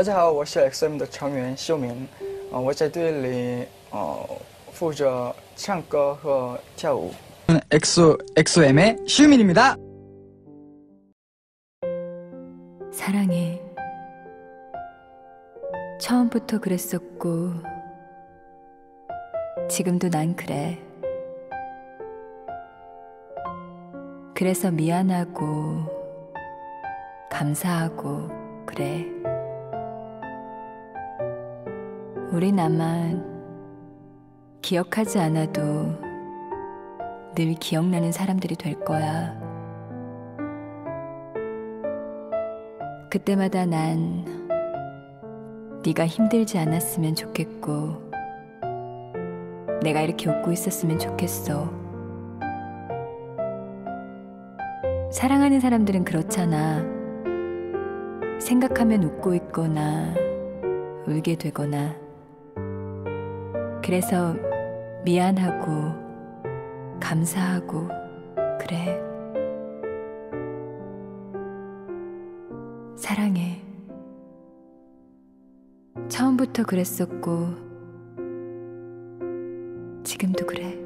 大家好，我是 XM 的成员秀明，呃，我在队里呃负责唱歌和跳舞。 엑소 엑소엠의 슈민입니다. 사랑해. 처음부터 그랬었고, 지금도 난 그래. 그래서 미안하고, 감사하고, 그래. 우린 아마 기억하지 않아도 늘 기억나는 사람들이 될 거야. 그때마다 난 네가 힘들지 않았으면 좋겠고 내가 이렇게 웃고 있었으면 좋겠어. 사랑하는 사람들은 그렇잖아. 생각하면 웃고 있거나 울게 되거나 그래서 미안하고 감사하고 그래. 사랑해. 처음부터 그랬었고, 지금도 그래.